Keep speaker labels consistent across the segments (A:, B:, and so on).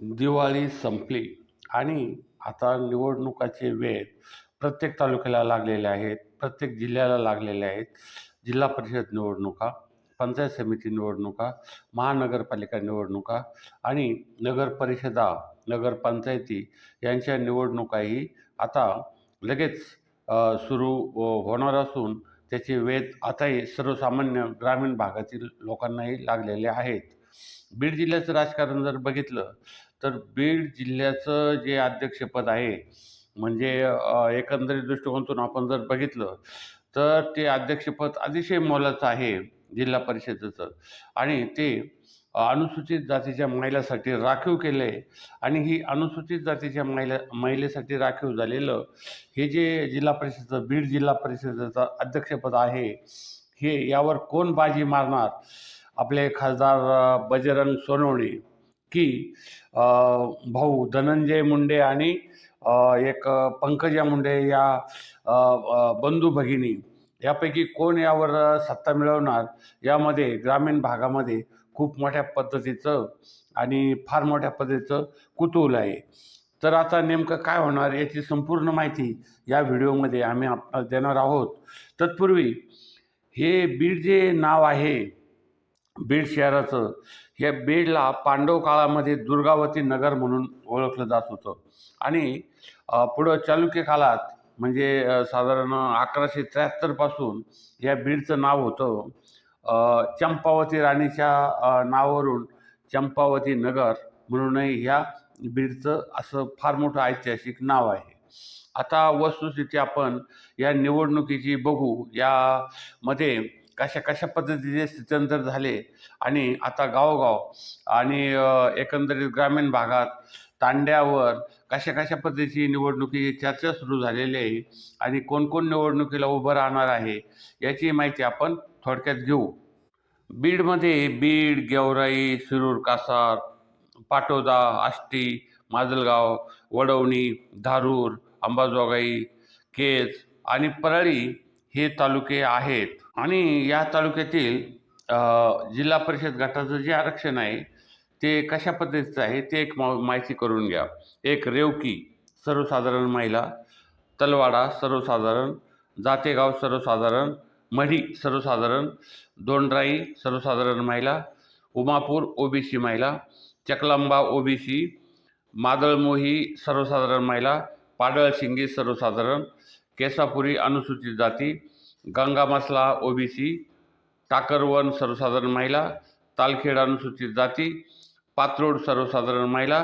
A: दिवाळी संपली आणि आता निवडणुकाचे वेळ प्रत्येक तालुक्याला लागलेले आहेत प्रत्येक जिल्ह्याला लागलेले आहेत. जिल्हा परिषद निवडणुका पंचायत समिती निवडणुका महानगरपालिका निवडणुका आणि नगरपरिषदा नगरपंचायती यांच्या निवडणुकाही आता लगेच सुरू हो, होणार असून त्याचे वेध आताही सर्वसामान्य ग्रामीण भागातील लोकांनाही लागलेले आहेत. बीड जिल्ह्याचं राजकारण जर बघितलं तर बीड जिल्ह्याचं जे अध्यक्षपद आहे म्हणजे एकंदरीत दृष्टिकोनातून आपण जर बघितलं तर ते अध्यक्षपद अतिशय मोलाचं आहे जिल्हा परिषदेचं. आणि ते अनुसूचित जातीच्या महिलासाठी राखीव केलं आहे आणि ही अनुसूचित जातीच्या महिला महिलेसाठी राखीव झालेलं हे जे जिल्हा परिषदेचं बीड जिल्हा परिषदेचं अध्यक्षपद आहे हे यावर कोण बाजी मारणार? आपले खासदार बजरंग सोनवणे की भाऊ धनंजय मुंडे आणि एक पंकजा मुंडे या बंधू भगिनी यापैकी कोण यावर सत्ता मिळवणार यामध्ये ग्रामीण भागामध्ये खूप मोठ्या पद्धतीचं आणि फार मोठ्या पद्धतीचं कुतूहल आहे. तर आता नेमकं काय होणार याची संपूर्ण माहिती या व्हिडिओमध्ये आम्ही आप देणार आहोत. तत्पूर्वी हे बीड जे नाव आहे बीड शहराचं. या बीडला पांडव काळामध्ये दुर्गावती नगर म्हणून ओळखलं जात होतं. आणि पुढं चालुक्य काळात म्हणजे साधारण अकराशे त्र्याहत्तरपासून या बीडचं नाव होतं. चंपावती राणीच्या नावावरून चंपावती नगर म्हणूनही ह्या बीडचं असं फार मोठं ऐतिहासिक नाव आहे. आता वस्तुस्थिती आपण या निवडणुकीची बघू. यामध्ये कशा कशा पद्धतीचे स्थित्यंतर झाले आणि आता गावोगाव आणि एकंदरीत ग्रामीण भागात तांड्यावर कशा कशा पद्धतीची निवडणुकीची चर्चा सुरू झालेली आहे आणि कोण कोण निवडणुकीला उभं राहणार आहे याची माहिती आपण थोडक्यात घेऊ. बीडमध्ये बीड गेवराई शिरूर कासार पाटोदा आष्टी माजलगाव वडवणी धारूर अंबाजोगाई केज आणि परळी हे तालुके आहेत. आणि या तालुक्यातील जिल्हा परिषद गटाचं जे आरक्षण आहे ते कशा पद्धतीचं आहे ते एक मा माहिती करून घ्या. एक रेवकी सर्वसाधारण महिला तलवाडा सर्वसाधारण जातेगाव सर्वसाधारण मढी सर्वसाधारण दोंडराई सर्वसाधारण महिला उमापूर ओबीसी महिला चकलांबा ओबीसी मादळमोही सर्वसाधारण महिला पाडळशिंगी सर्वसाधारण केसापुरी अनुसूचित जाती गंगा मसला ओबीसी टाकरवन सर्वसाधारण महिला तालखेड अनुसूचित जाती पात्रोड सर्वसाधारण महिला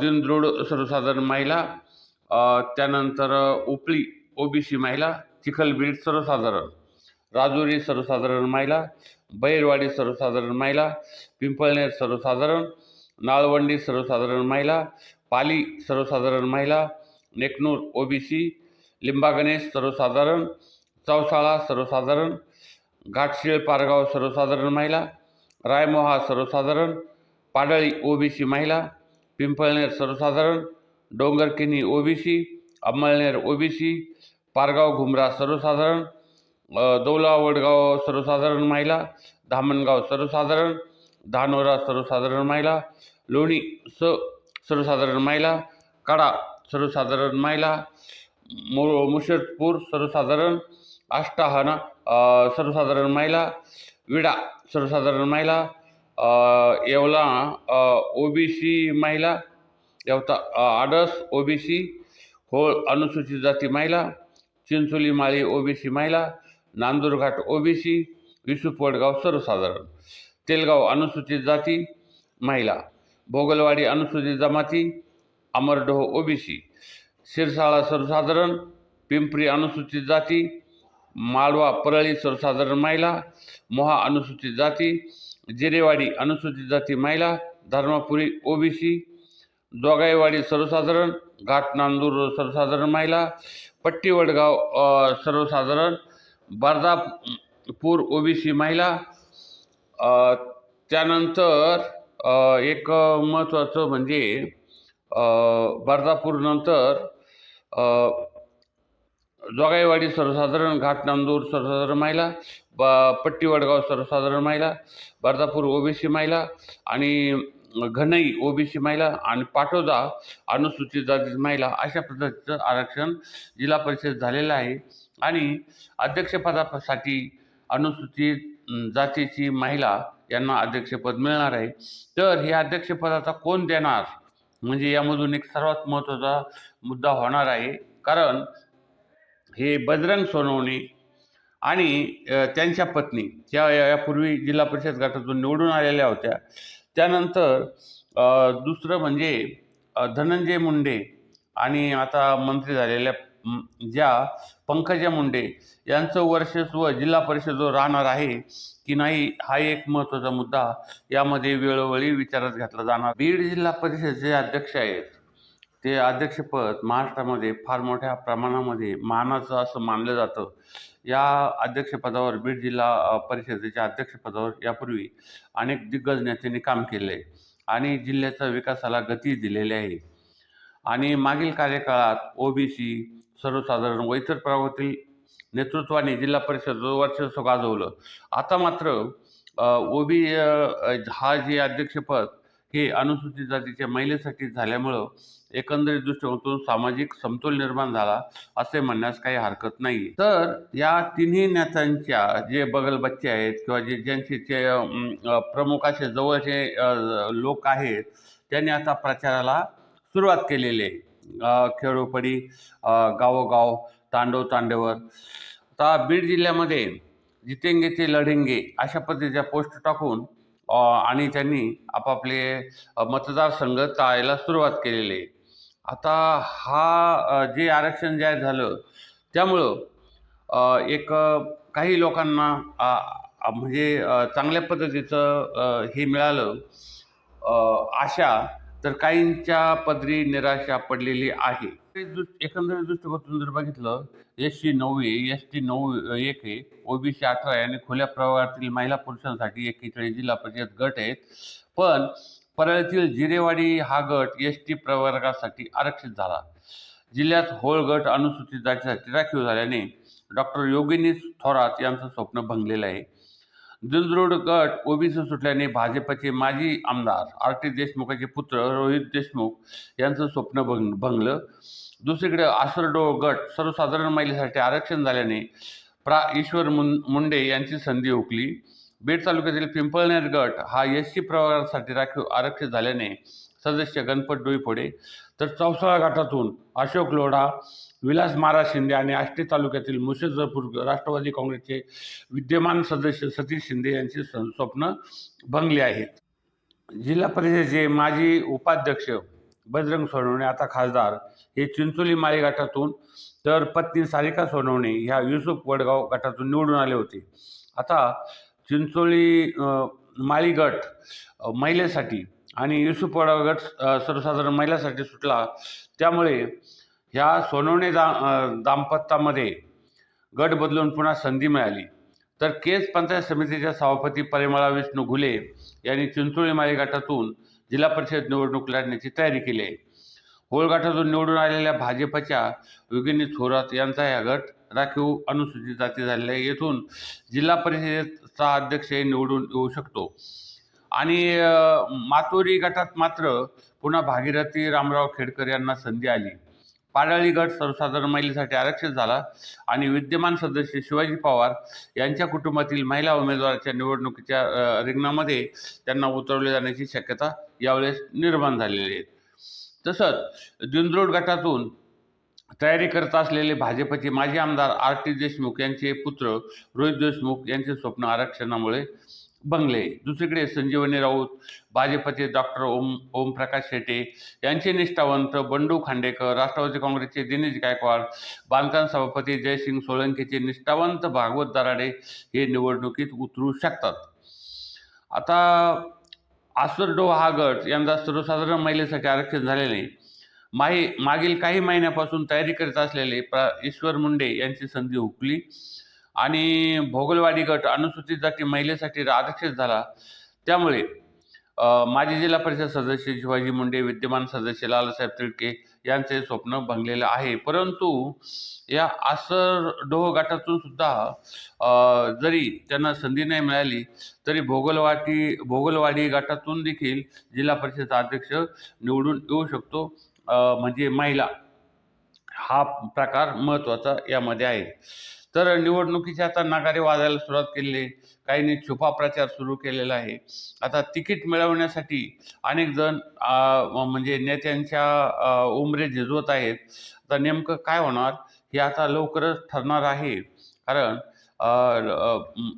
A: दिनद्रोड सर्वसाधारण महिला त्यानंतर उपली ओबीसी महिला चिखलबीड सर्वसाधारण राजुरी सर्वसाधारण महिला बैरवाडी सर्वसाधारण महिला पिंपळनेर सर्वसाधारण नाळवंडी सर्वसाधारण महिला पाली सर्वसाधारण महिला नेकनूर ओबीसी लिंबागणेश सर्वसाधारण चौसाळा सर्वसाधारण घाटशिळ पारगाव सर्वसाधारण महिला रायमोहा सर्वसाधारण पाडळी ओबीसी महिला पिंपळनेर सर्वसाधारण डोंगरकिनी ओबीसी अंमळनेर ओबीसी पारगाव घुमरा सर्वसाधारण दौला वडगाव सर्वसाधारण महिला धामणगाव सर्वसाधारण धानोरा सर्वसाधारण महिला लोणी स सर्वसाधारण महिला कडा सर्वसाधारण महिला मु मुशदपूर सर्वसाधारण आष्टाहना सर्वसाधारण महिला विडा सर्वसाधारण महिला अ, येवला ओबीसी महिला येवता ओ आडस ओबीसी होळ अनुसूचित जाती महिला चिंचोली माळी ओबीसी महिला नांदूरघाट ओबीसी विसुप वडगाव सर्वसाधारण तेलगाव अनुसूचित जाती महिला भोगलवाडी अनुसूचित जमाती अमरडोह ओबीसी शिरसाळा सर्वसाधारण पिंपरी अनुसूचित जाती माळवा परळी सर्वसाधारण महिला मोहा अनुसूचित जाती जिरेवाडी अनुसूचित जाती महिला धर्मापुरी ओबीसी जोगाईवाडी सर्वसाधारण घाट नांदूर सर्वसाधारण महिला पट्टी वडगाव सर्वसाधारण बर्दापूर ओबीसी महिला त्यानंतर एक महत्त्वाचं म्हणजे अ, बर्दापूरनंतर जोगाईवाडी सर्वसाधारण घाट नांदूर सर्वसाधारण महिला ब पट्टी वडगाव सर्वसाधारण महिला बर्दापूर ओबीसी महिला आणि घनई ओबीसी महिला आणि पाटोदा अनुसूचित जाती महिला अशा पद्धतीचं आरक्षण जिल्हा परिषद झालेलं आहे. आणि अध्यक्षपदासाठी अनुसूचित जातीची महिला यांना अध्यक्षपद मिळणार आहे. तर हे अध्यक्षपदाचा कोण देणार? म्हणजे यामधून एक सर्वात महत्त्वाचा मुद्दा होणार आहे. कारण हे बजरंग सोनवणे आणि त्यांच्या पत्नी त्या या- यापूर्वी जिल्हा परिषद गटातून निवडून आलेल्या होत्या. त्यानंतर दुसरं म्हणजे धनंजय मुंडे आणि आता मंत्री झालेल्या ज्या पंकजा मुंडे यांचं वर्चस्व जिल्हा परिषदेवर राहणार आहे की नाही हा एक महत्त्वाचा मुद्दा यामध्ये वेळोवेळी विचारात घेतला जाणार. बीड जिल्हा परिषदेचे अध्यक्ष आहेत ते अध्यक्षपद महाराष्ट्रामध्ये फार मोठ्या प्रमाणामध्ये मानाचं असं मानलं जातं. या अध्यक्षपदावर बीड जिल्हा परिषदेच्या अध्यक्षपदावर यापूर्वी अनेक दिग्गज नेत्यांनी काम केले आहे आणि जिल्ह्याच्या विकासाला गती दिलेली आहे. आणि मागील कार्यकाळात ओबीसी सर्वसाधारण व इतर प्रभागातील नेतृत्वाने जिल्हा परिषद वर्चस्व गाजवलं. आता मात्र ओबी हा जे अध्यक्षपद हे अनुसूचित जातीच्या महिलेसाठी झाल्यामुळं एकंदरीत दृष्टिकोनातून सामाजिक समतोल निर्माण झाला असे म्हणण्यास काही हरकत नाही तर या तिन्ही नेत्यांच्या जे बगलबच्चे आहेत किंवा जे ज्यांचे जे प्रमुख असे जवळचे लोक आहेत त्यांनी आता प्रचाराला सुरुवात केलेली आहे. खेडोपडी गावोगाव तांडव तांडेवर. आता बीड जिल्ह्यामध्ये जितेंगे ते लढेंगे अशा पद्धतीच्या पोस्ट टाकून आणि त्यांनी आपापले मतदारसंघ चाळायला सुरुवात केलेली आहे. आता हा जे आरक्षण जाहीर झालं त्यामुळं एक काही लोकांना म्हणजे चांगल्या पद्धतीचं हे मिळालं आशा तर काहींच्या पदरी निराशा पडलेली आहे. एकंदरीत दृष्टिकोनातून जर बघितलं एस सी नऊ एस टी नऊ एक आहे ओबीसी अठरा आहे आणि खुल्या प्रवाहातील महिला पुरुषांसाठी एकेचाळीस जिल्हा परिषद गट आहेत. पण परळीतील जिरेवाडी हा गट एस टी प्रवर्गासाठी आरक्षित झाला. जिल्ह्यात होळ गट अनुसूचित जातीसाठी राखीव झाल्याने डॉक्टर योगिनी थोरात यांचं स्वप्न भंगलेलं आहे. दिंदरोड गट ओबीसी सुटल्याने भाजपचे माजी आमदार आर टी देशमुखाचे पुत्र रोहित देशमुख यांचं स्वप्न भंग भंगलं. दुसरीकडे आसरडो गट सर्वसाधारण महिलेसाठी आरक्षण झाल्याने प्रा. ईश्वर मुं मुंडे यांची संधी हुकली. बीड तालुक्यातील पिंपळनेर गट हा एस सी प्रवर्गासाठी राखीव आरक्षित झाल्याने सदस्य गणपत डोईफोडे तर चौसाळा गटातून अशोक लोढा विलास महाराज शिंदे आणि आष्टी तालुक्यातील मुर्शिदापूर राष्ट्रवादी काँग्रेसचे विद्यमान सदस्य सतीश शिंदे यांची स्वप्न भंगली आहेत जिल्हा परिषदेचे माजी उपाध्यक्ष बजरंग सोनवणे आता खासदार हे चिंचोली माळी गटातून तर पत्नी सारिका सोनवणे ह्या युसुफ वडगाव गटातून निवडून आले होते. आता चिंचोली माळी गट महिलेसाठी आणि युसुफ वडगाव गट सर्वसाधारण महिलासाठी सुटला. त्यामुळे ह्या सोनवणे दा दाम्पत्यामध्ये गट बदलून पुन्हा संधी मिळाली. तर केस पंचायत समितीच्या सभापती परिमळा विष्णू घुले यांनी चिंचोळी माळी गटातून जिल्हा परिषद निवडणूक लढण्याची तयारी केली आहे. होळ गटातून निवडून आलेल्या भाजपच्या योगिनी थोरात यांचा हा गट राखीव अनुसूचित जाती झालेला आहे. येथून जिल्हा परिषदेचा अध्यक्ष निवडून येऊ शकतो. आणि मातोरी गटात मात्र पुन्हा भागीरथी रामराव खेडकर यांना संधी आली. पाडाळी गट सर्वसाधारण महिलेसाठी आरक्षित झाला आणि विद्यमान सदस्य शिवाजी पवार यांच्या कुटुंबातील महिला उमेदवाराच्या निवडणुकीच्या रिंगणामध्ये त्यांना उतरवले जाण्याची शक्यता यावेळेस निर्माण झालेली आहे. तसंच दिंद्रोड गटातून तयारी करत असलेले भाजपचे माजी आमदार आर टी देशमुख यांचे पुत्र रोहित देशमुख यांचे स्वप्न आरक्षणामुळे बंगले. दुसरीकडे संजीवनी राऊत भाजपचे डॉक्टर ओम ओमप्रकाश शेटे यांचे निष्ठावंत बंडू खांडेकर राष्ट्रवादी काँग्रेसचे दिनेश गायकवाड बांधकाम सभापती जयसिंग सोलंकीचे निष्ठावंत भागवत दराडे हे निवडणुकीत उतरू शकतात. आता आसरडो हा गट यंदा सर्वसाधारण महिलेसाठी आरक्षण झालेले माही मागील काही महिन्यापासून तयारी करीत असलेले प्रा ईश्वर मुंडे यांची संधी हुकली. आणि भोगलवाडी गट अनुसूचित जाती महिलेसाठी आरक्षित झाला. त्यामुळे माजी जिल्हा परिषद सदस्य शिवाजी मुंडे विद्यमान सदस्य लालासाहेब तिडके यांचे स्वप्न भंगलेलं आहे. परंतु या आसर डोह गटातून सुद्धा जरी त्यांना संधी नाही मिळाली तरी भोगलवाडी भोगलवाडी गटातून देखील जिल्हा परिषद अध्यक्ष निवडून येऊ शकतो. म्हणजे महिला. हा प्रकार महत्त्वाचा यामध्ये आहे. तर निवडणुकीचे आता नागारे वाजायला सुरुवात केलेली आहे काहींनी छुपा प्रचार सुरू केलेला आहे. आता तिकीट मिळवण्यासाठी अनेक जण म्हणजे नेत्यांच्या उमरे झिजवत आहेत. आता नेमकं काय होणार हे आता लवकरच ठरणार आहे. कारण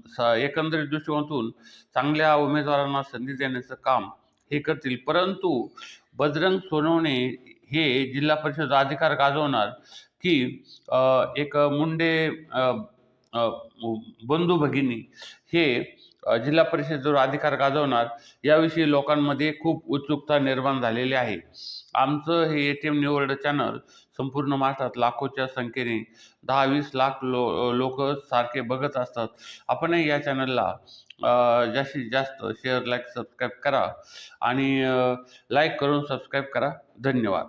A: स- एकंदरीत दृष्टिकोनातून चांगल्या उमेदवारांना संधी देण्याचं काम हे करतील. परंतु बजरंग सोनवणे हे जिल्हा परिषद अधिकार गाजवणार की एक मुंडे बंधू भगिनी हे जिल्हा परिषदेवर अधिकार गाजवणार याविषयी लोकांमध्ये खूप उत्सुकता निर्माण झालेली आहे. आमचं हे ए टी एम निवड चॅनल संपूर्ण महाराष्ट्रात लाखोच्या संख्येने दहा वीस लाख लो लोक सारखे बघत असतात. आपणही या चॅनलला जास्तीत जास्त शेअर लाईक सबस्क्राईब करा. आणि लाईक करून सबस्क्राईब करा. धन्यवाद.